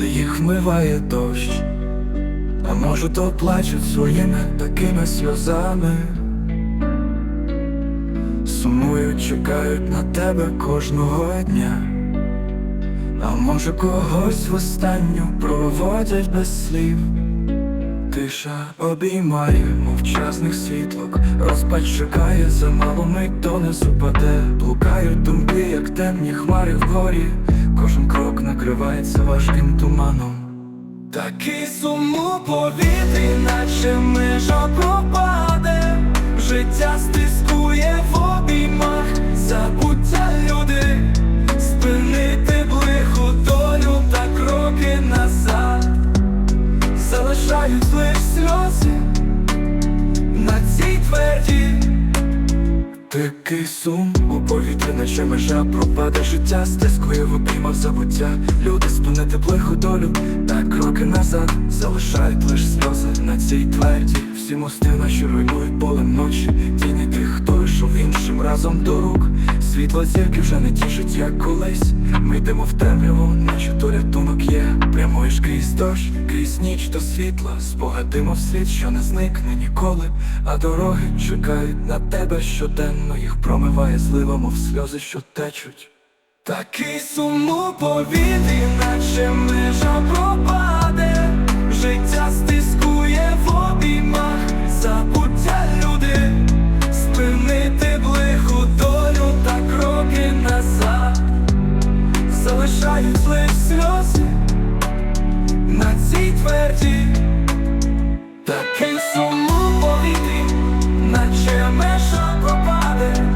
промиває дощ, а може то плачуть своїми такими сльозами. Сумують, чекають на тебе кожного дня. А може когось в останню проводять без слів. Тиша обіймає мовчазних світлок, розпач чекає, замало мить донизу паде, блукають думки, як темні хмари вгорі, кожен крок накривається важким туманом. Такий сум у повітрі, наче межа пропаде, життя стискує в обіймах, забуття люди, спинити блиху долю та кроки назад залишають лиш сльози на цій тверді. Такий сум у повітрі, наче межа пропаде життя, стискує в обіймах забуття. Люди спинити теплиху долю, та кроки назад залишають лиш сльози на цій тверді. Всі мости наші руйнують полем ночі. Тіні тих, хто йшов іншим разом до. Світло зірки вже не тішить, як колись. Ми йдемо в темряву, наче то рятунок є. Прямуєш крізь дощ, крізь ніч до світла. Спогадимо світ, що не зникне ніколи. А дороги чекають на тебе щоденно. Їх промиває злива, мов сльози, що течуть. Такий сум у повітрі, наче межа пропаде, такий сум повітрі, наче меша пропаде,